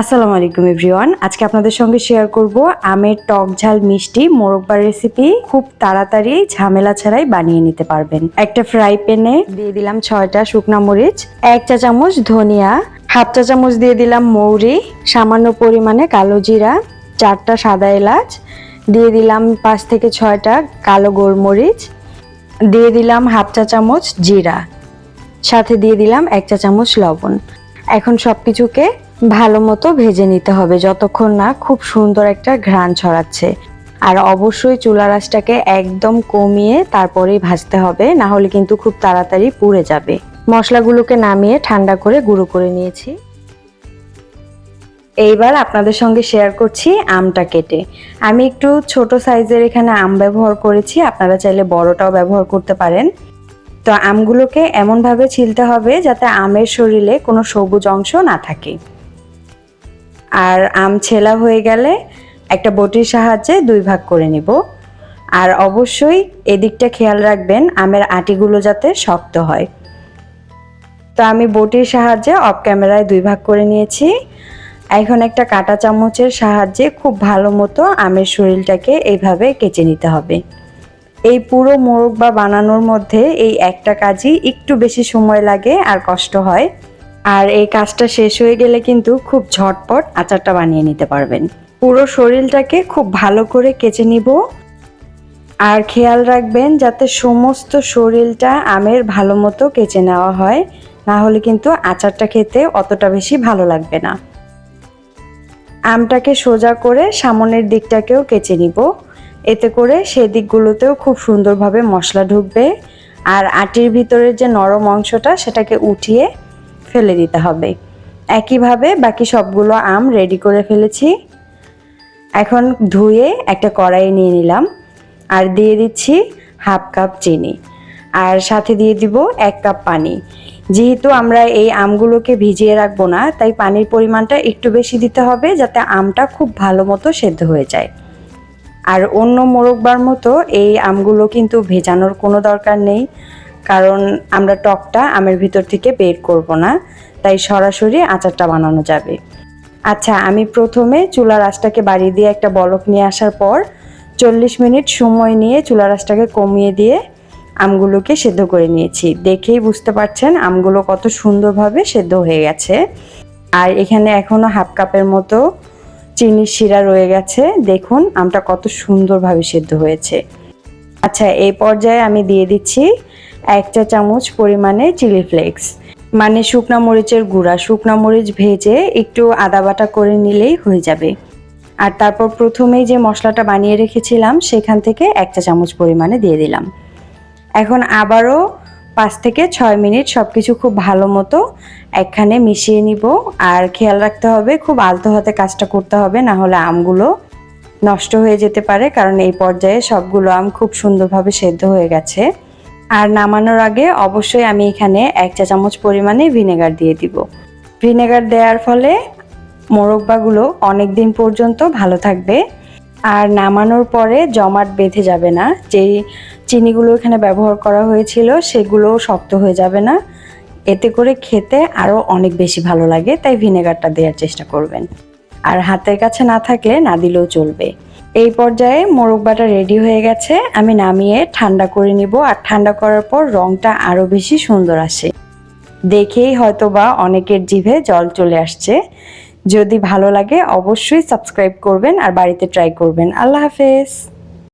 আসসালামু আলাইকুম এভরিওয়ান। আজকে আপনাদের সঙ্গে শেয়ার করব আমের টক ঝাল মিষ্টি মোরব্বার রেসিপি খুব তাড়াতাড়ি ঝামেলা ছাড়াই বানিয়ে নিতে পারবেন। একটা ফ্রাই প্যানে দিয়ে দিলাম ছয়টা শুকনা মরিচ, এক চা চামচ ধনিয়া, হাফ চা চামচ দিয়ে দিলাম মৌরি, সামান্য পরিমাণে কালো জিরা, চারটা সাদা এলাচ, দিয়ে দিলাম পাঁচ থেকে ছয়টা কালো গোলমরিচ, দিয়ে দিলাম হাফ চা চামচ জিরা, সাথে দিয়ে দিলাম এক চা চামচ লবণ। এখন সব কিছুকে ভালো মতো ভেজে নিতে হবে যতক্ষণ না খুব সুন্দর একটা ঘ্রাণ ছড়াচ্ছে। আর অবশ্যই চুলা রাসটাকে একদম কমিয়ে তারপরেই ভাজতে হবে, না হলে কিন্তু খুব তাড়াতাড়ি পুড়ে যাবে। মশলাগুলোকে নামিয়ে ঠান্ডা করে গুঁড়ো করে নিয়েছি। এইবার আপনাদের সঙ্গে শেয়ার করছি আমটা কেটে। আমি একটু ছোট সাইজের এখানে আম ব্যবহার করেছি, আপনারা চাইলে বড়টাও ব্যবহার করতে পারেন। তো আমগুলোকে এমনভাবে ছিলতে হবে যাতে আমের শরীরে কোনো সবুজ অংশ না থাকে। আর আম ছেলা হয়ে গেলে একটা বটির সাহায্যে দুই ভাগ করে নিব। আর অবশ্যই এদিকটা খেয়াল রাখবেন, আমের আটিগুলো যাতে শক্ত হয়। তো আমি বটির সাহায্যে অফ ক্যামেরায় দুই ভাগ করে নিয়েছি। এখন একটা কাঁটা চামচের সাহায্যে খুব ভালো মতো আমের শরীরটাকে এইভাবে কেচে নিতে হবে। এই পুরো মোরগ বা বানানোর মধ্যে এই একটা কাজই একটু বেশি সময় লাগে আর কষ্ট হয়। আর এই কাজটা শেষ হয়ে গেলে কিন্তু খুব ঝটপট আচারটা বানিয়ে নিতে পারবেন। পুরো শরীরটাকে খুব ভালো করে কেচে নিব। আর খেয়াল রাখবেন যাতে সমস্ত শরীরটা আমের ভালো মতো কেচে নেওয়া হয়, না হলে কিন্তু আচারটা খেতে অতটা বেশি ভালো লাগবে না। আমটাকে সোজা করে সামনের দিকটাকেও কেচে নিব। এতে করে সেদিকগুলোতেও খুব সুন্দরভাবে মশলা ঢুকবে। আর আটির ভিতরের যে নরম অংশটা, সেটাকে উঠিয়ে ফেলে দিতে হবে। একইভাবে বাকি সবগুলো আম রেডি করে ফেলেছি। এখন ধুয়ে একটা কড়াই নিয়ে নিলাম। আর দিয়ে দিচ্ছি হাফ কাপ চিনি। আর সাথে দিয়ে দিব এক কাপ পানি। যেহেতু আমরা এই আমগুলোকে ভিজিয়ে রাখব না, তাই পানির পরিমাণটা একটু বেশি দিতে হবে যাতে আমটা খুব ভালো মতো সেদ্ধ হয়ে যায়। আর অন্য মোরগবার মতো এই আমগুলো কিন্তু ভেজানোর কোনো দরকার নেই। কারণ আমরা টকটা আমের ভিতর থেকে বের করব না, তাই সরাসরি আচারটা বানানো যাবে। আচ্ছা আমি প্রথমে চুলা রাসটাকে বাড়িয়ে দিয়ে একটা বলক নিয়ে আসার পর চল্লিশ মিনিট সময় নিয়ে চুলা রাসটাকে কমিয়ে দিয়ে আমগুলোকে সেদ্ধ করে নিয়েছি। দেখেই বুঝতে পারছেন আমগুলো কত সুন্দরভাবে সেদ্ধ হয়ে গেছে। আর এখানে এখনও হাফ কাপের মতো চিনির শিরা রয়ে গেছে। দেখুন, আমটা কত সুন্দরভাবে সেদ্ধ হয়েছে। আচ্ছা এই পর্যায়ে আমি দিয়ে দিচ্ছি এক চা চামচ পরিমাণে চিলি ফ্লেক্স। মানে শুকনা মরিচের গুঁড়া, শুকনা মরিচ ভেজে একটু আদা বাটা করে নিলেই হয়ে যাবে। আর তারপর প্রথমেই যে মশলাটা বানিয়ে রেখেছিলাম, সেখান থেকে এক চা চামচ পরিমাণে দিয়ে দিলাম। এখন আবারও পাঁচ থেকে ছয় মিনিট সব কিছু খুব ভালো মতো একখানে মিশিয়ে নিব। আর খেয়াল রাখতে হবে, খুব আলতো হাতে কাজটা করতে হবে, না হলে আমগুলো নষ্ট হয়ে যেতে পারে, কারণ এই পর্যায়ে সবগুলো আম খুব সুন্দরভাবে সেদ্ধ হয়ে গেছে। আর নামানোর আগে অবশ্যই আমি এখানে এক চা চামচ পরিমাণে ভিনেগার দিয়ে দিব। ভিনেগার দেওয়ার ফলে মোরব্বাগুলো অনেক দিন পর্যন্ত ভালো থাকবে আর নামানোর পরে জমাট বেঁধে যাবে না। যেই চিনিগুলো এখানে ব্যবহার করা হয়েছিল সেগুলো শক্ত হয়ে যাবে না। এতে করে খেতে আরও অনেক বেশি ভালো লাগে, তাই ভিনেগারটা দেওয়ার চেষ্টা করবেন। আর হাতের কাছে না থাকলে না দিলেও চলবে। এই পর্যায়ে মোরগ বাটা রেডি হয়ে গেছে। আমি নামিয়ে ঠান্ডা করে নিব আর ঠান্ডা করার পর রংটা আরও বেশি সুন্দর আসে। দেখেই হয়তোবা অনেকের জিভে জল চলে আসছে। যদি ভালো লাগে অবশ্যই সাবস্ক্রাইব করবেন আর বাড়িতে ট্রাই করবেন। আল্লাহ হাফেজ।